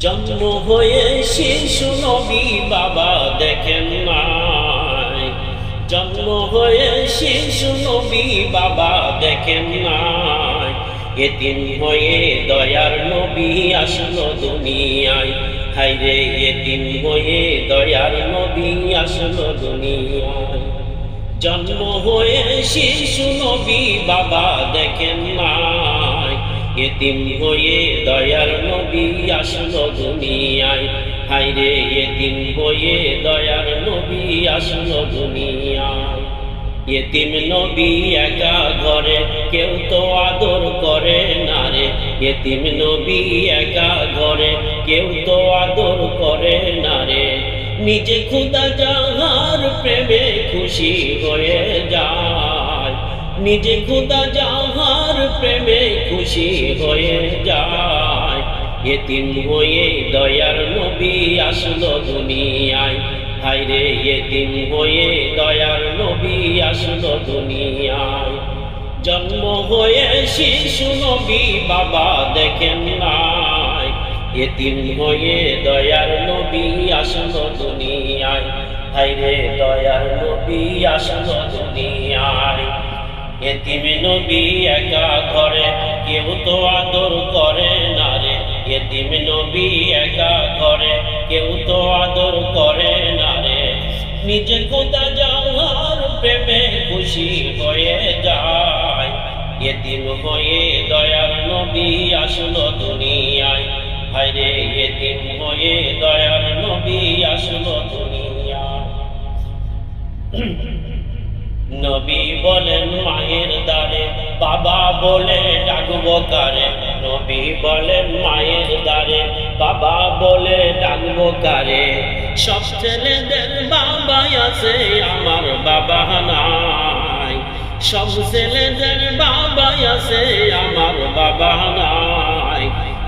জন্ম হয়ে শিশু নবী বাবা দেখেন নাই। জন্ম হয়ে শিশু নবী বাবা দেখেন নাই। এদিন হয়ে দয়ার নবী আসলো দুনিয়ায়। হাইরে এদিন হয়ে দয়ার নবী আসলো দুনিয়ায়। জন্ম হয়ে শিশু নবী বাবা দেখেন নাই। এতিম হয়ে দয়ার নবী আসলো দুনিয়ায়। হাইরে এতিম হয়ে দয়ার নবী আসলো দুনিয়ায়। এতিম নবী একা ঘরে, কেউ তো আদর করে না রে। এতিম নবী একা ঘরে, কেউ তো আদর করে না রে। নিজে খুদা যাহার প্রেমে খুশি হয়ে যায়। নিজে খুদা যাহার প্রেমে খুশি হয়ে যায় এতিম হয়ে দয়ার নবী আসলো দুনিয়ায়। হাইরে এতিম হয়ে দয়ার নবী আসলো দুনিয়ায়। জন্ম হয়ে শিশু নবী বাবা দেখেন নাই এতিম হয়ে দয়ার নবী আসলো দুনিয়ায়। হাইরে দয়ার নবী আসলো দুনিয়ায়। এতিম নবী একা ঘরে, কেউ তো আদর করে না রে। এতিম নবী একা ঘরে, কেউ তো আদর করে না রে। নিজে কোথা যাওয়ার প্রেমে খুশি হয়ে যায়। এতিম হয়ে দয়ার নবী আসলো দুনিয়ায়। হায়রে, এতিম হয়ে দয়ার নবী আসলো দুনিয়ায়। নবী বলেন বাবা বলে, ডাকবো কারে? নবী বলেন, মায়ের দ্বারে। বাবা বলে, ডাকবো কারে? সব ছেলেদের বাবা আছে, আমার বাবা নাই। সব ছেলেদের বাবা আছে, আমার বাবা নাই।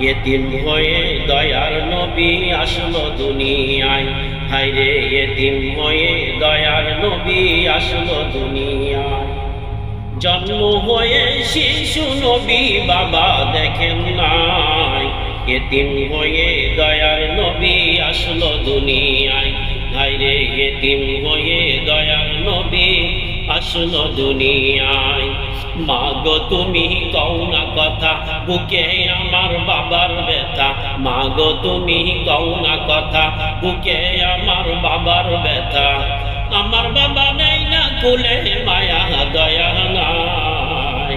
এতিম হয়ে দয়ার নবী আসলো দুনিয়ায়। হাইরে এতিম হয়ে দয়ার নবী আসলো দুনিয়ায়। জন্ম হয়ে শিশু নবী বাবা দেখেন নাই। এতিম হয়ে দয়ার নবী আসলো দুনিয়ায়। হাইরে এতিম হয়ে দয়ার নবী আসলো দুনিয়ায়। মা গো তুমি কও না কথা, বুকে আমার বাবার ব্যথা। মা গো তুমি কও না কথা, বুকে আমার বাবার ব্যথা। কুলে মায়া দয়া নাই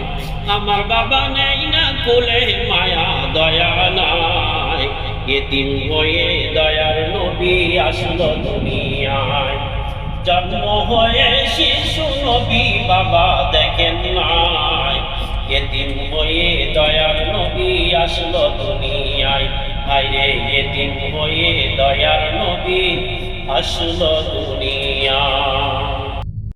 আমার বাবা নেই না কুলে মায়া দয়া নাই এতিম হয়ে দয়ার নবী আসলো দুনিয়ায় জন্ম হয়ে শিশু নবী বাবা দেখেন নাই এতিম হয়ে দয়ার নবী আসলো দুনিয়ায় হাইরে এতিম হয়ে দয়ার নবী আসলো দুনিয়ায়